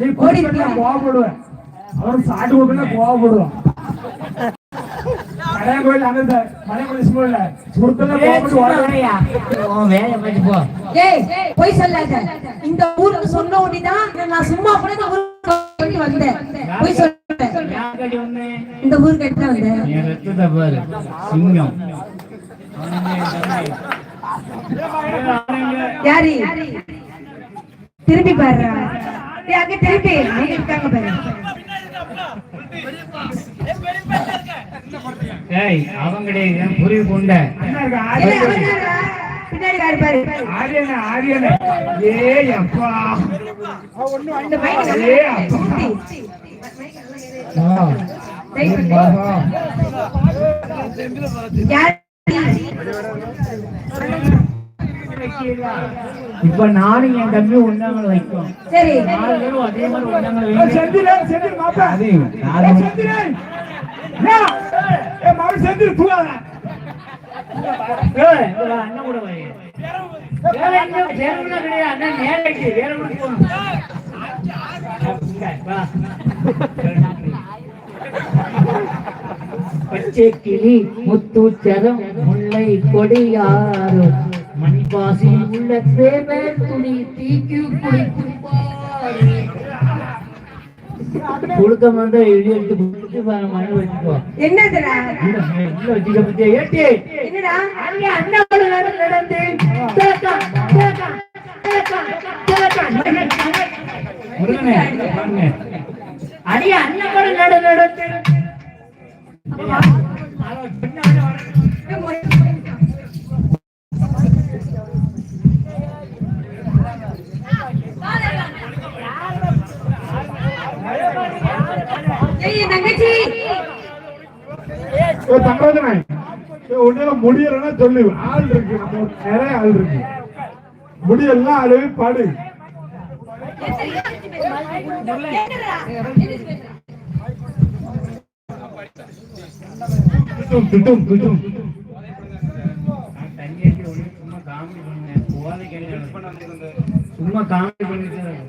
நீ கூட்டிட்டு கோவப்படுவேன். அவன் சாட்டு கொடுக்கல கோவப்படுவான். கடையா கோயில் அங்க மலை கோயில் ஸ்கூல்ல சுருத்தல கோவப்பட்டு உன் வேலையை பார்த்து போ. ஏய் பொய் சொல்லாத. இந்த ஊருக்கு சொன்ன உடனேதான் நான் சும்மா கூட இந்த ஊருக்கு வந்தேன். பொய் சொல்றேன் இந்த ஊருக்கு எட்ட வந்தேன். என் ரத்தத்தை பாரு. சிங்கம். யாரு? திரும்பி பாரு அங்க திரும்பி அங்க இருக்காங்க பாரு. ஏய் அவங்க கிடையாது புரிவு கொண்ட? பின்னாடி காரு பாரு. ஆரியனே ஆரியனே ஏய் அப்பா. ஏய் அப்பா. யாரு? இப்ப நானும் என் தம்பி ஒன்னாங்களை வைக்கும் சரி. நாலு பேரும் அதே மாதிரி ஒன்னாங்களை வைக்கும் செந்திலே, செந்தில் மாப்பா. மாவு. ஏய், அண்ணன் கூட வை. வேற வேற கிடையாது. அண்ணன் வேற வா. பச்சை கிளி முத்து சரம் முல்லை கொடியாறு. மணிப்பாசி உள்ள தேவர் துணி தீக்கு குளிப்பாரு கொடுக்க மாட்டா எழுதி எடுத்து கொடுத்து மணி வச்சுக்கோ. என்னதுடா? உள்ள வச்சுக்க பத்தியா? ஏட்டி. என்னடா? அங்கே அண்ணாவோட நட நடந்து. தேக்கா தேக்கா தேக்கா தேக்கா முருகனே பாருங்க. அடிய அண்ணனோட நட நடந்து ஏய் என் தங்கச்சி ஏய், தங்கராஜனே. உன்னால முடியலன்னா சொல்லு. ஆள் இருக்கு. நம்ம நிறைய ஆள் இருக்கு. முடியலாம் ஆளு பாடு. காமெடி பண்ணுங்க. சும்மா காமெடி பண்ணிட்டு